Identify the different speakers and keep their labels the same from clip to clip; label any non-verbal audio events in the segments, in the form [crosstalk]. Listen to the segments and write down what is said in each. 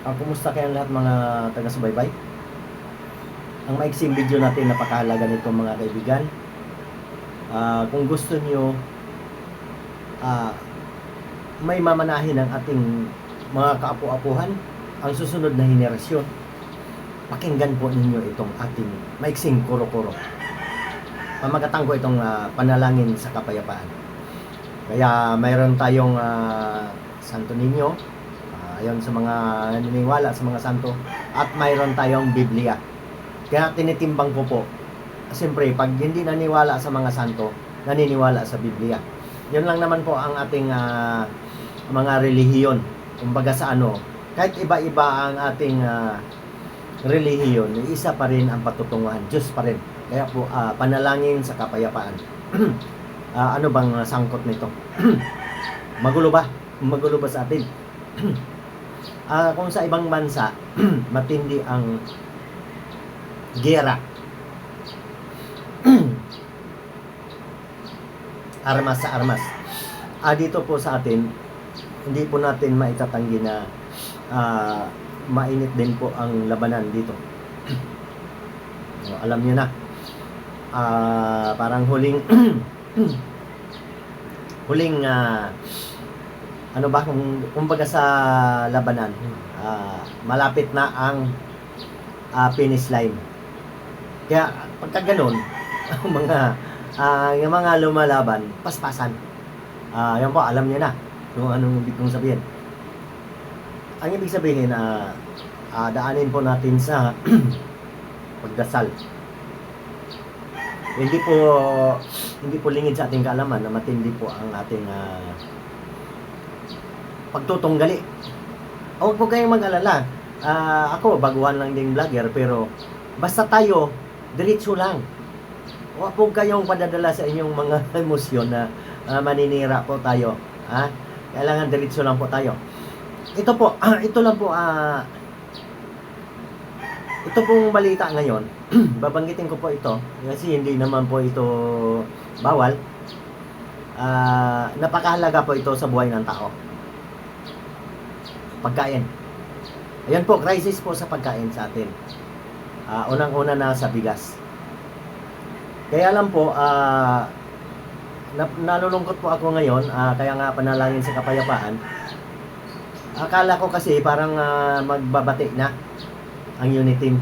Speaker 1: Ah, kumusta kayong lahat mga taga-subaybay? Ang maiksing video natin napakahalaga nito mga kaibigan. Ah, kung gusto niyo ah, may mamanahin ang ating mga kaapu-apuhan, ang susunod na henerasyon, pakinggan po ninyo itong ating maiksing kuro-kuro. Pamagatang ko itong ah, panalangin sa kapayapaan. Kaya mayroon tayong ah, Santo Niño, ayon sa mga naniniwala sa mga santo, at mayroon tayong Biblia. Kaya tinitimbang ko po, siyempre, pag hindi naniwala sa mga santo, naniniwala sa Biblia. Yun lang naman po ang ating ah, mga relihiyon. Kumbaga sa ano, kahit iba-iba ang ating ah, relihiyon, isa pa rin ang patutunguhan. Diyos pa rin. Kaya po, ah, panalangin sa kapayapaan. [clears throat] Ah, ano bang sangkot nito? [clears throat] Magulo ba? Magulo ba sa atin? [clears throat] Ah, kung sa ibang bansa, [clears throat] matindi ang gera. [clears throat] armas sa armas. Ah, dito po sa atin, hindi po natin maitatanggi na ah, mainit din po ang labanan dito. So, [clears throat] alam niyo na. Ah, parang huling huling ah, ano ba kung kumbaga sa labanan ah, malapit na ang ah, finish line. Kaya pagka ganun, [laughs] ang mga ah, yung mga lumalaban, paspasan. Ah, yan po, alam niyo na kung anong ibig kong sabihin. Ang ibig sabihin na ah, daanin po natin sa [clears throat] pagdasal. Hindi po hindi po lingid sa ating kaalaman na matindi po ang ating ah, pagtutunggali. Huwag po kayong mag-alala. Ah, ako, baguhan lang ding vlogger, pero basta tayo, diretso lang. Huwag po kayong padadala sa inyong mga [laughs] emosyon na ah, maninira po tayo. Ha? Kailangan diretso lang po tayo. Ito po, ito lang po, ah, ito pong balita ngayon, [clears throat] babanggitin ko po ito, kasi hindi naman po ito bawal. Ah, napakahalaga po ito sa buhay ng tao. Pagkain. Ayan po, crisis po sa pagkain sa atin. Ah, unang-una na sa bigas. Kaya lang po, ah, na- nalulungkot po ako ngayon, ah, kaya nga panalangin sa kapayapaan. Akala ko kasi parang ah, magbabati na ang unit team.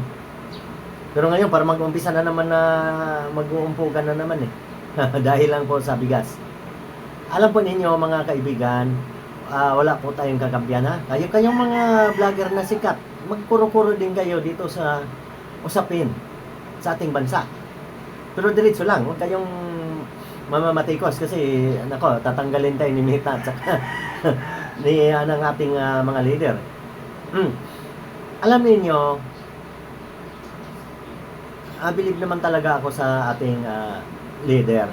Speaker 1: Pero ngayon, parang mag-umpisa na naman na mag-uumpugan na naman eh. [laughs] Dahil lang po sa bigas. Alam po ninyo mga kaibigan, ah, wala po tayong kakampiyan ha. Kayo kayong mga vlogger na sikat, magkuro-kuro din kayo dito sa usapin sa ating bansa. Pero diretso lang, huwag kayong mamamatikos kasi nako, tatanggalin tayo ni Mita at saka [laughs] ni ah, ng ating ah, mga leader. Hmm. Alam niyo, ah, believe naman talaga ako sa ating ah, leader.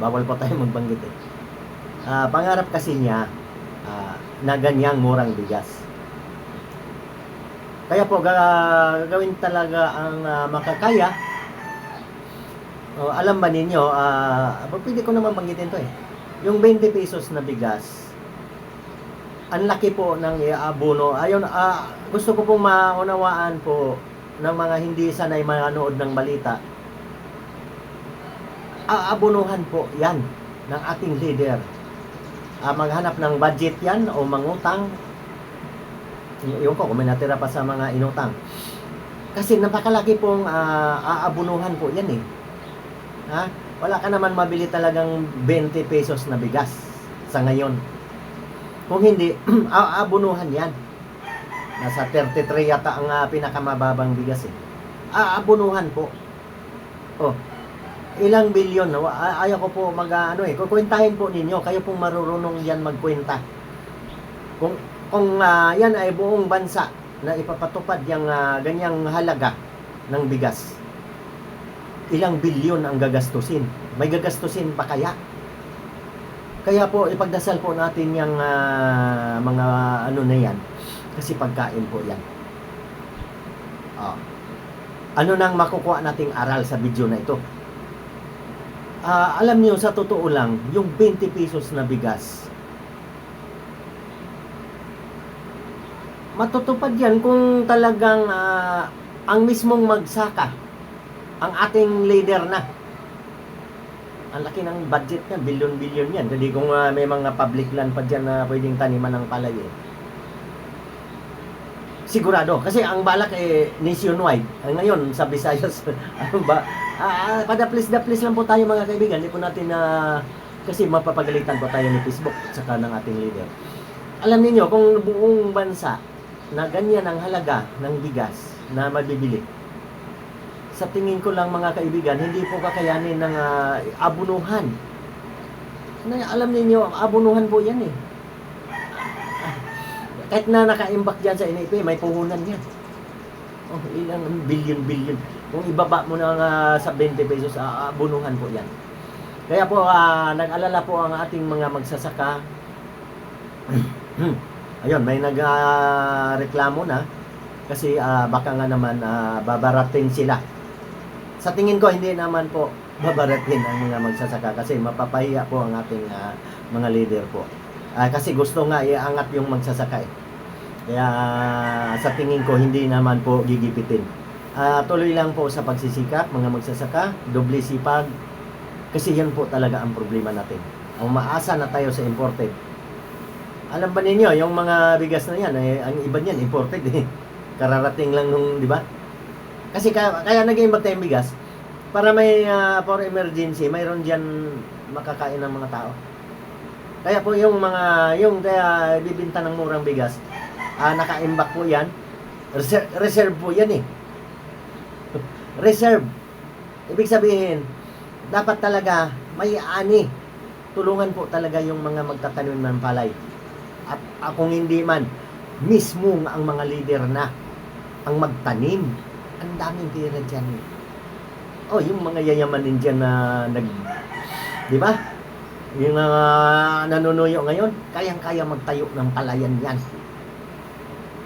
Speaker 1: Bawal pa tayo magbanggit eh. Ah, pangarap kasi niya ah, na ganyang murang bigas. Kaya po ga- gagawin talaga ang ah, makakaya. Oh, alam ba ninyo, ah, pwede ko naman banggitin to eh. Yung 20 pesos na bigas, ang laki po ng iabono. Ayun, ah, gusto ko po maunawaan po ng mga hindi sanay manood ng balita. Aabonuhan po yan ng ating leader. Ah, maghanap ng budget yan o mangutang. Iyon ko kung may natira pa sa mga inutang. Kasi napakalaki pong ah, aabunuhan po yan eh. Ha? Wala ka naman mabili talagang 20 pesos na bigas sa ngayon. Kung hindi, [clears throat] aabunuhan yan. Nasa 33 yata ang ah, pinakamababang bigas eh. Aabunuhan po. Oh, ilang bilyon. Ayaw ko po mag ah, ano eh. Kukwentahin po ninyo. Kayo pong marurunong yan magkwenta. Kung kung ah, yan ay buong bansa na ipapatupad yung ah, ganyang halaga ng bigas. Ilang bilyon ang gagastusin. May gagastusin pa kaya? Kaya po ipagdasal po natin yung ah, mga ano na yan kasi pagkain po yan. Ah. Ano nang makukuha nating aral sa video na ito? Ah, alam niyo sa totoo lang, yung 20 pesos na bigas matutupad yan kung talagang ah, ang mismong magsaka, ang ating leader na. Ang laki ng budget niya, bilyon-bilyon yan. Hindi kung ah, may mga public land pa dyan na pwedeng taniman ng palay eh. Sigurado. Kasi ang balak eh, nationwide. Eh, ngayon, sa Visayas, [laughs] ano ba? Ah, padaplis-daplis lang po tayo mga kaibigan. Hindi po natin na... kasi mapapagalitan po tayo ni Facebook at saka ng ating leader. Alam niyo kung buong bansa na ganyan ang halaga ng bigas na mabibili, sa tingin ko lang mga kaibigan, hindi po kakayanin ng ah, abunuhan. Na, alam niyo abunuhan po yan eh. Kahit na nakaimbak dyan sa NIP, may puhunan yan. Oh, ilang billion-billion. Kung ibaba mo na nga sa 20 pesos, ah, abunuhan po yan. Kaya po, ah, nag-alala po ang ating mga magsasaka. [clears throat] Ayun, may nag-reklamo na kasi ah, baka nga naman ah, babaratin sila. Sa tingin ko, hindi naman po babaratin ang mga magsasaka kasi mapapahiya po ang ating ah, mga leader po. Ah, kasi gusto nga iangat yung magsasaka eh. Kaya ah, sa tingin ko, hindi naman po gigipitin. Ah, tuloy lang po sa pagsisikap, mga magsasaka, doble sipag, kasi yan po talaga ang problema natin. Ang maasa na tayo sa imported. Alam ba ninyo, yung mga bigas na yan, eh, ang iba niyan, imported eh. [laughs] Kararating lang nung, di ba? Kasi kaya, kaya nag-import tayong bigas, para may ah, for emergency, mayroon diyan makakain ng mga tao. Kaya po yung mga, yung kaya bibinta ng murang bigas, ah, naka-imbak po yan, reserve, reserve po yan eh. Reserve. Ibig sabihin, dapat talaga may ani. Tulungan po talaga yung mga magtatanim ng palay. At kung hindi man, mismo ang mga leader na ang magtanim. Ang daming pera dyan. Oh, yung mga yayaman din dyan na nag... Di ba? Yung mga nanunuyo ngayon, kayang-kaya magtayo ng palayan yan.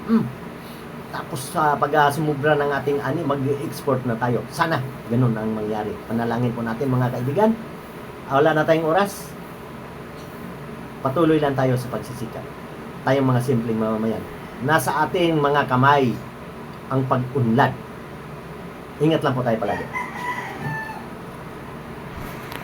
Speaker 1: Mm. Tapos sa pag uh, sumubra ng ating ani, mag-export na tayo. Sana ganun ang mangyari. Panalangin po natin mga kaibigan. Wala na tayong oras. Patuloy lang tayo sa pagsisikap. Tayong mga simpleng mamamayan. Nasa ating mga kamay ang pag-unlad. Ingat lang po tayo palagi.